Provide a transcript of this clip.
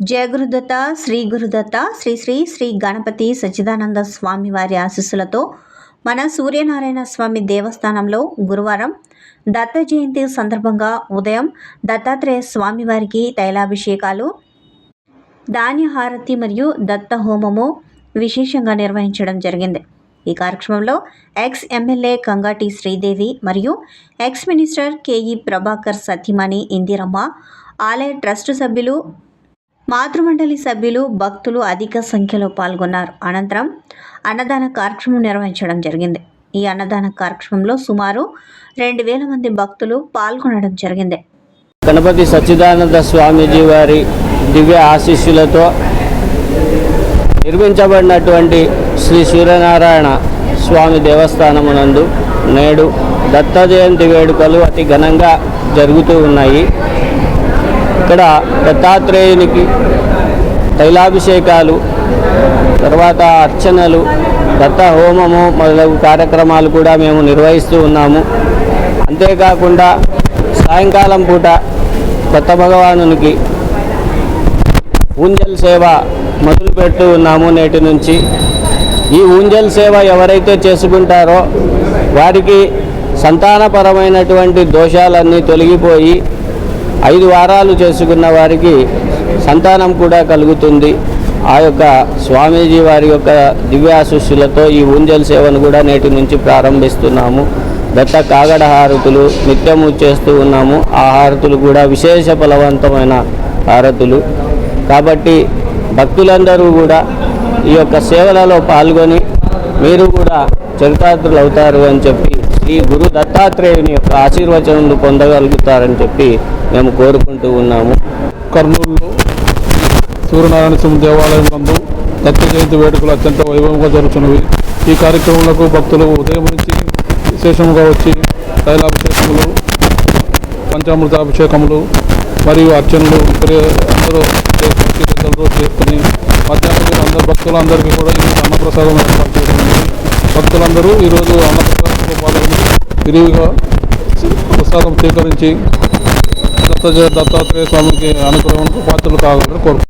జయ గురుదత్త శ్రీ గురుదత్త శ్రీ శ్రీ శ్రీ గణపతి సచ్చిదానంద స్వామి వారి ఆశీస్సులతో మన సూర్యనారాయణ స్వామి దేవస్థానంలో గురువారం దత్త జయంతి సందర్భంగా ఉదయం దత్తాత్రేయ స్వామి వారికి తైలాభిషేకాలు ధాన్యహారతి మరియు దత్త హోమము విశేషంగా నిర్వహించడం జరిగింది. ఈ కార్యక్రమంలో ఎక్స్ ఎమ్మెల్యే కంగాటి శ్రీదేవి మరియు ex minister K E Prabhakar Satyamani Indiramma ఆలయ ట్రస్ట్ సభ్యులు మాతృమండలి సభ్యులు భక్తులు అధిక సంఖ్యలో పాల్గొన్నారు. అనంతరం అన్నదాన కార్యక్రమం నిర్వహించడం జరిగింది. ఈ అన్నదాన కార్యక్రమంలో సుమారు రెండు వేల మంది భక్తులు పాల్గొనడం జరిగింది. గణపతి సచ్చిదానంద స్వామీజీ వారి దివ్య ఆశీస్సులతో నిర్మించబడినటువంటి శ్రీ సూర్యనారాయణ స్వామి దేవస్థానమునందు నేడు దత్త జయంతి వేడుకలు అతి ఘనంగా జరుగుతూ ఉన్నాయి. ఇక్కడ దత్తాత్రేయునికి తైలాభిషేకాలు తర్వాత అర్చనలు దత్త హోమము మొదలగు కార్యక్రమాలు కూడా మేము నిర్వహిస్తూ ఉన్నాము. అంతేకాకుండా సాయంకాలం పూట కొత్త భగవానునికి ఊంజల్ సేవ మొదలు పెడుతూ ఉన్నాము నేటి నుంచి. ఈ ఊంజల్ సేవ ఎవరైతే చేసుకుంటారో వారికి సంతానపరమైనటువంటి దోషాలన్నీ తొలగిపోయి ఐదు వారాలు చేసుకున్న వారికి సంతానం కూడా కలుగుతుంది. ఆ యొక్క స్వామీజీ వారి యొక్క దివ్యాశిష్యులతో ఈ ఊంజల్ సేవను కూడా నేటి నుంచి ప్రారంభిస్తున్నాము. దత్త కాగడ హారతులు నిత్యము చేస్తూ ఉన్నాము. ఆ హారతులు కూడా విశేష ఫలవంతమైన హారతులు. కాబట్టి భక్తులందరూ కూడా ఈ యొక్క సేవలలో పాల్గొని మీరు కూడా చరితార్థులు అవుతారు అని చెప్పి ఈ గురు దత్తాత్రేయుని యొక్క ఆశీర్వచనలు పొందగలుగుతారని చెప్పి మేము కోరుకుంటూ ఉన్నాము. కర్నూలులో సూర్యనారాయణ స్వామి దేవాలయం నందు దత్త జయంతి వేడుకలు అత్యంత వైభవంగా జరుగుతున్నవి. ఈ కార్యక్రమంలో భక్తులు ఉదయం నుంచి విశేషంగా వచ్చి తైలాభిషేకములు పంచామృతాభిషేకములు మరియు అర్చనలు అందరూ చేసుకుని మధ్యాహ్నం అందరు భక్తులందరికీ కూడా ఈ అన్నప్రసాదం ఏర్పాటు చేయడం భక్తులందరూ ఈరోజు అన్నప్రసాదంలో పాల్గొని విరివిగా ప్రసాదం స్వీకరించి దత్తాత్రేయ స్వామికి అనుగ్రహంకు పాత్రలు కావాలని కోరుకుంటున్నాను